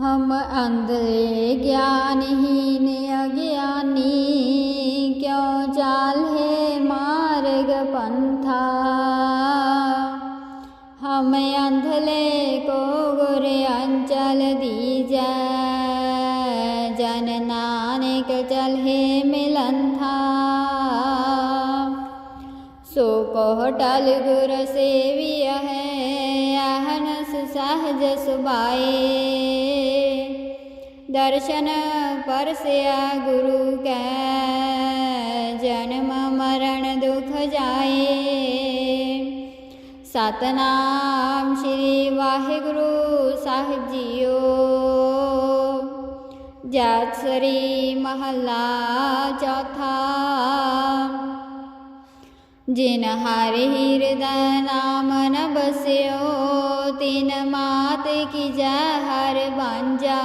ਹਮ ਅੰਧੇ ਗਿਆਨਹੀਨ ਅਗਿਆਨੀ, ਕਿਉ ਚਾਲਹਿ ਮਾਰਗ ਪੰਥਾ? ਹਮ ਅੰਧਲੇ ਕੋ ਗੁਰ ਅੰਚਲ ਦੀਜੈ, ਜਨ ਨਾਨਕ ਚਲਹਿ ਮਿਲੰਥਾ। ਸੋ ਕੋ ਟਲ ਗੁਰ ਸੇਵਿਆ ਹੈ ਅਹਨਸ ਸਹਜ ਸੁਭਾਏ। ਦਰਸ਼ਨ ਪਰਸਿਆ ਗੁਰੂ ਕੈ, ਜਨਮ ਮਰਨ ਦੁਖ ਜਾਏ। ਸਤਨਾਮ ਸ੍ਰੀ ਵਾਹਿਗੁਰੂ ਸਾਹਿਬ ਜੀਓ। ਜਤ ਸ੍ਰੀ ਮਹੱਲਾ ਚੌਥਾ। ਜਿਨ ਹਰਿ ਹਿਰਦੈ ਨਾਮ ਨ ਬਸਿਓ, ਤਿਨ ਮਾਤ ਕੀ ਜੈ ਹਰ ਬਾਂਝਾ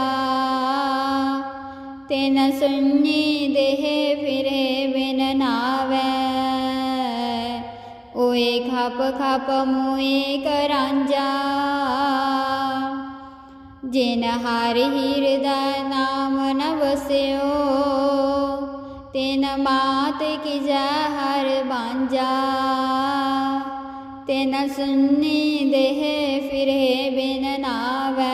ਤਿਨ ਸੁਣੀ ਦੇਹ ਫਿਰੇ ਬਿਨ ਨਾਵੈ, ਓਏ ਖਪ ਖਪ ਮੋਏ ਕਰਾਂਜਾ ਜਿਨ ਹਰਿ ਹਿਰਦੈ ਨਾਮ ਨ ਵਸਿਓ ਤਿਨ ਮਾਤ ਕੀ ਜੈ ਹਰ ਬਾਂਝਾ, ਤਿਨ ਸੁਨੀ ਦੇਹ ਫਿਰੇ ਬਿਨ ਨਾਵੈ।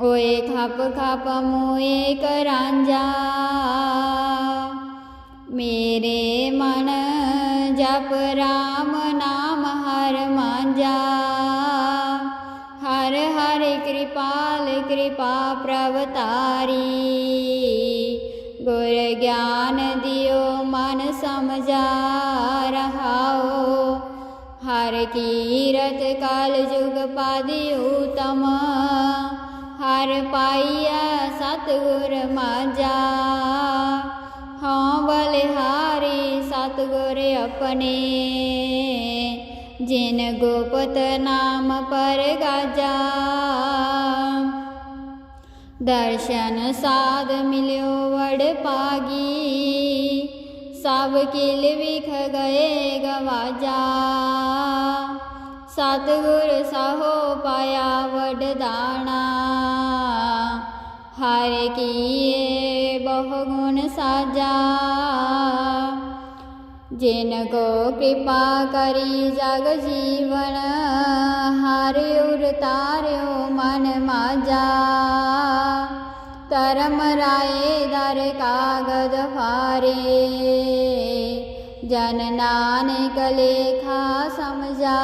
ਓਏ ਖਪ ਖਪ ਮੋਏ ਕਰਾਂਜਾ ਮੇਰੇ ਮਨ ਜਪ ਰਾਮ ਨਾਮ ਹਰ ਮਾਂਝਾ। ਹਰ ਹਰ ਕਿਰਪਾਲ ਕਿਰਪਾ ਪ੍ਰਵਤਾਰੀ ਗੁਰ ਗਿਆਨ ਦਿਓ ਮਨ ਸਮਝਾ ਰਹਾਓ। ਹਰ ਕੀਰਤ ਕਲ ਜੁਗ ਪਦ ਤਮ ਹਰ ਪਾਈਆ ਸਤਿਗੁਰ ਮਾਝਾ ਹਾਂ ਬਲਿਹਾਰੀ ਸਤਿਗੁਰ ਆਪਣੇ। ਜਿਨ ਗੋਪਤ ਨਾਮ ਪਰ ਗਾਜਾ। ਦਰਸ਼ਨ ਸਾਧ ਮਿਲਿਓ ਵੜ ਪਾਗੀ ਸਭ ਕਿਲ ਵਿਖ ਗਏ ਗਵਾਜਾ। ਸਤਿਗੁਰ ਸਹੋ ਪਾਇਆ ਵਡ ਦਾਣਾ। ਹਰ ਕੀਏ ਬਹੁ ਗੁਣ ਸਾਜਾ। ਜਿਨ ਕੋ ਕਿਰਪਾ ਕਰੀ ਜਗ ਜੀਵਨ, ਹਰ ਉਰ ਤਾਰਿਓ ਮਨ ਮਾਜਾ। ਧਰਮ ਰਾਏ ਦਰ ਕਾਗਦ ਫਾਰੇ ਜਨ ਨਾਨਕ ਲੇਖਾ ਸਮਝਾ।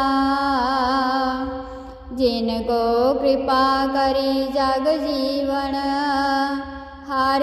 ਜਿਨ ਕੋ ਕਿਰਪਾ ਕਰੀ ਜਗ ਜੀਵਨ, ਹਰ